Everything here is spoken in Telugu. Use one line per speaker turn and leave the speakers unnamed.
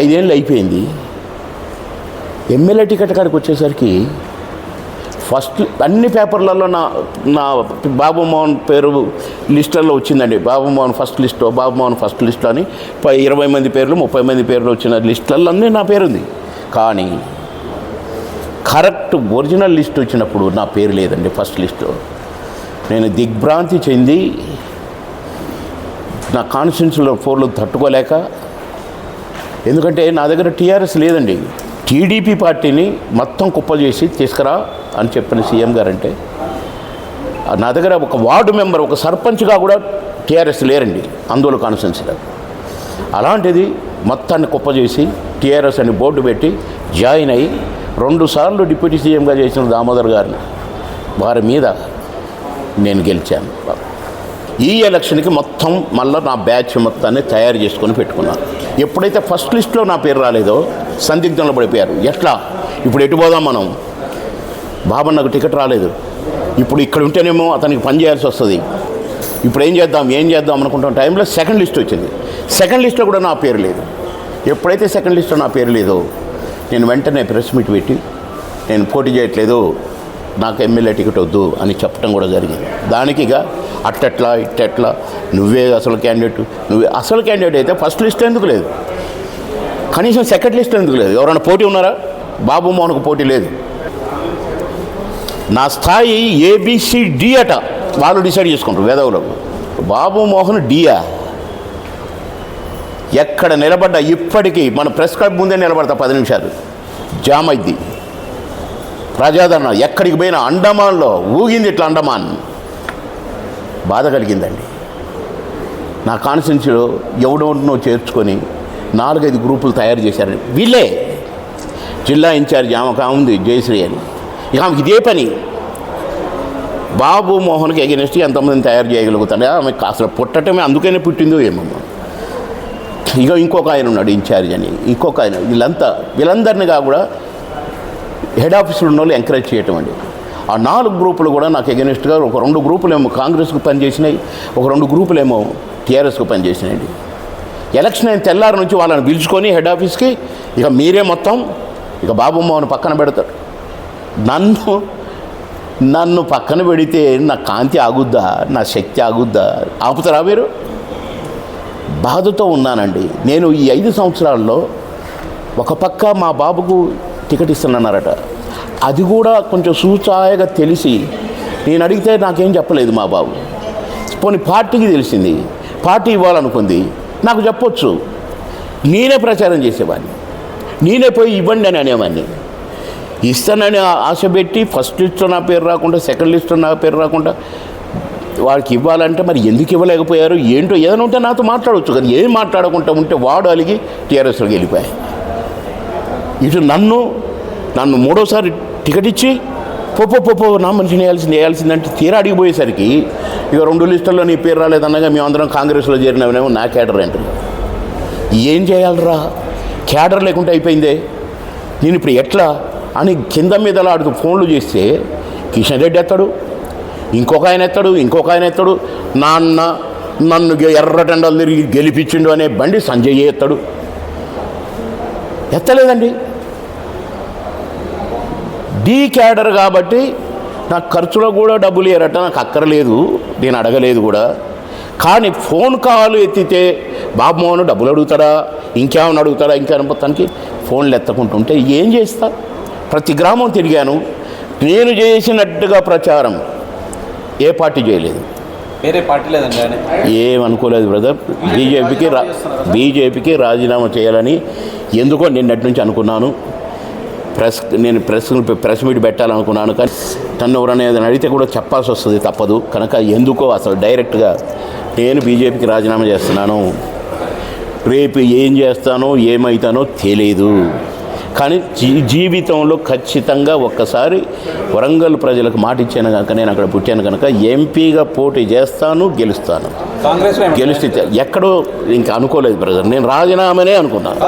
ఐదేళ్ళు అయిపోయింది. ఎమ్మెల్యే టికెట్ కాడికి వచ్చేసరికి ఫస్ట్ అన్ని పేపర్లలో నా నా బాబుమోహన్ పేరు లిస్టుల్లో వచ్చిందండి. Babu Mohan first list Babu Mohan first list అని ఇరవై మంది పేర్లు ముప్పై మంది పేర్లు వచ్చిన లిస్టులలో అన్నీ నా పేరుంది. కానీ కరెక్ట్ ఒరిజినల్ లిస్ట్ వచ్చినప్పుడు నా పేరు లేదండి ఫస్ట్ లిస్టు. నేను దిగ్భ్రాంతి చెంది నా కాన్స్టిట్యూన్సీలో ఫోర్లు తట్టుకోలేక ఎందుకంటే నా దగ్గర టీఆర్ఎస్ లేదండి. టీడీపీ పార్టీని మొత్తం కుప్ప చేసి తీసుకురా అని చెప్పిన సీఎం గారంటే నా దగ్గర ఒక వార్డు మెంబర్ ఒక సర్పంచ్గా కూడా టీఆర్ఎస్ లేరండి అందులో కాన్స్టిట్యున్సీలో అలాంటిది మొత్తాన్ని కుప్ప చేసి టీఆర్ఎస్ అని బోర్డు పెట్టి జాయిన్ అయ్యి రెండుసార్లు డిప్యూటీ సీఎంగా చేసిన దామోదర్ గారిని వారి మీద నేను గెలిచాను. ఈ ఎలక్షన్కి మొత్తం మళ్ళీ నా బ్యాచ్ మొత్తాన్ని తయారు చేసుకొని పెట్టుకున్నాను. ఎప్పుడైతే ఫస్ట్ లిస్ట్లో నా పేరు రాలేదో సందిగ్ధంలో పడిపోయారు. ఎట్లా? ఇప్పుడు ఎటు పోదాం మనం? బాబా నాకు టికెట్ రాలేదు. ఇప్పుడు ఇక్కడ ఉంటేనేమో అతనికి పని చేయాల్సి వస్తుంది. ఇప్పుడు ఏం చేద్దాం? ఏం చేద్దాం అనుకుంటున్న టైంలో సెకండ్ లిస్ట్ వచ్చింది. సెకండ్ లిస్ట్లో కూడా నా పేరు లేదు. ఎప్పుడైతే సెకండ్ లిస్ట్లో నా పేరు లేదో నేను వెంటనే ప్రెస్ మీట్ పెట్టి నేను పోటీ చేయట్లేదు. నాకు ఎమ్మెల్యే టికెట్ వద్దు అని చెప్పడం కూడా జరిగింది. దానికిగా అట్టెట్లా ఇట్టెట్లా. నువ్వే అసలు క్యాండిడేట్ నువ్వే అసలు క్యాండిడేట్ అయితే ఫస్ట్ లిస్ట్ ఎందుకు లేదు? కనీసం సెకండ్ లిస్ట్ ఎందుకు లేదు? ఎవరైనా పోటీ ఉన్నారా? బాబు మోహన్కు పోటీ లేదు. నా స్థాయి ఏబిసిడి అట. వాళ్ళు డిసైడ్ చేసుకుంటారు వేదవులు బాబు మోహన్ డియా ఎక్కడ నిలబడ్డా? ఇప్పటికీ మన ప్రెస్ క్లబ్ ముందే నిలబడతా పది నిమిషాలు. జామ్ అయింది ప్రజాదరణ. ఎక్కడికి పోయినా అండమాన్లో ఊగింది ఇట్లా అండమాన్. బాధ కలిగిందండి. నా కాన్స్టిట్యున్సీలో ఎవడెవరినో చేర్చుకొని నాలుగైదు గ్రూపులు తయారు చేశారని వీళ్ళే జిల్లా ఇన్ఛార్జ్ ఆమెకు ఉంది జయశ్రీ అని. ఇక ఆమెకి ఇదే పని. బాబు మోహన్కి అగెనిస్ట్ ఎంతమందిని తయారు చేయగలుగుతాడు ఆమె అసలు పుట్టటమే అందుకనే పుట్టిందో ఏమమ్మా? ఇక ఇంకొక ఆయన ఉన్నాడు ఇన్ఛార్జ్ అని. ఇంకొక ఆయన వీళ్ళంతా వీళ్ళందరినీ కూడా హెడ్ ఆఫీసులో ఉన్న వాళ్ళు ఎంకరేజ్ చేయటం అండి. ఆ నాలుగు గ్రూపులు కూడా నాకు ఎగెనిస్ట్గా ఒక రెండు గ్రూపులు ఏమో కాంగ్రెస్కు పనిచేసినాయి ఒక రెండు గ్రూపులు ఏమో టీఆర్ఎస్కు పనిచేసినాయండి. ఎలక్షన్ అయిన తెల్లారి నుంచి వాళ్ళని పిలుచుకొని హెడ్ ఆఫీస్కి ఇక మీరే మొత్తం ఇక బాబు పక్కన పెడతారు. నన్ను నన్ను పక్కన పెడితే నా కాంతి ఆగుద్దా నా శక్తి ఆగుద్దా? ఆపుతారా మీరు? బాధతో ఉన్నానండి. నేను ఈ ఐదు సంవత్సరాల్లో ఒక పక్క మా బాబుకు టికెట్ ఇస్తున్నారట అది కూడా కొంచెం సూచాయగా తెలిసి నేను అడిగితే నాకేం చెప్పలేదు మా బాబు. పోనీ పార్టీకి తెలిసింది. పార్టీ ఇవ్వాలనుకుంది. నాకు చెప్పొచ్చు. నేనే ప్రచారం చేసేవాడిని. నేనే పోయి ఇవ్వండి అని అనేవాడిని. ఇస్తానని ఆశ పెట్టి ఫస్ట్ లిస్ట్లో నా పేరు రాకుండా సెకండ్ లిస్ట్లో నా పేరు రాకుండా వాడికి ఇవ్వాలంటే మరి ఎందుకు ఇవ్వలేకపోయారు? ఏంటో ఏదైనా ఉంటే నాతో మాట్లాడవచ్చు కదా. ఏం మాట్లాడకుండా ఉంటే వాడు అలిగి టీఆర్ఎస్లోకి వెళ్ళిపోయాయి ఇటు నన్ను నన్ను మూడోసారి టికెట్ ఇచ్చి పొప్పో పొప్పో నా వేయాల్సింది వేయాల్సిందంటే తీరా అడిగిపోయేసరికి ఇక రెండు లిస్టుల్లో నీ పేరు రాలేదన్నగా మేమందరం కాంగ్రెస్లో చేరినవినేమో నా క్యాడర్ ఎంట్రీ ఏం చేయాలరా? క్యాడర్ లేకుండా అయిపోయిందే? నేను ఇప్పుడు ఎట్లా? అని కింద మీద ఆడుకు ఫోన్లు చేస్తే కిషన్ రెడ్డి ఎత్తాడు ఇంకొక ఆయన ఎత్తాడు ఇంకొక ఆయన ఎత్తాడు నాన్న నన్ను ఎర్రటెండలు తిరిగి గెలిపించిండు అనే బండి సంజయ్ ఎత్తాడు. ఎత్తలేదండి. డీ క్యాడర్ కాబట్టి నాకు ఖర్చులో కూడా డబ్బులు ఇయ్యరట నాకు అక్కర్లేదు నేను అడగలేదు కూడా. కానీ ఫోన్ కాల్ ఎత్తితే బాబు మోహన్ డబ్బులు అడుగుతాడా ఇంకేమైనా అడుగుతాడా ఇంకా మొత్తానికి ఫోన్లు ఎత్తకుంటుంటే ఏం చేస్తా? ప్రతి గ్రామం తిరిగాను. నేను చేసినట్టుగా ప్రచారం. ఏ పార్టీ చేయలేదు.
వేరే పార్టీ లేదండి
ఏమనుకోలేదు బ్రదర్. బీజేపీకి రా బీజేపీకి రాజీనామా చేయాలని ఎందుకో నిన్నటి నుంచి అనుకున్నాను. ప్రెస్ నేను ప్రెస్ ప్రెస్ మీట్ పెట్టాలనుకున్నాను కానీ తను ఎవరైనా ఏదైనా అడిగితే కూడా చెప్పాల్సి వస్తుంది తప్పదు. కనుక ఎందుకో అసలు డైరెక్ట్గా నేను బీజేపీకి రాజీనామా చేస్తున్నాను. రేపు ఏం చేస్తానో ఏమవుతానో తెలియదు కానీ జీ జీవితంలో ఖచ్చితంగా ఒక్కసారి వరంగల్ ప్రజలకు మాట ఇచ్చాను కనుక నేను అక్కడ పుట్టాను కనుక ఎంపీగా పోటీ చేస్తాను గెలుస్తాను.
కాంగ్రెస్
గెలిస్తే ఎక్కడో ఇంకా అనుకోలేదు బ్రదర్ నేను రాజీనామానే అనుకున్నాను.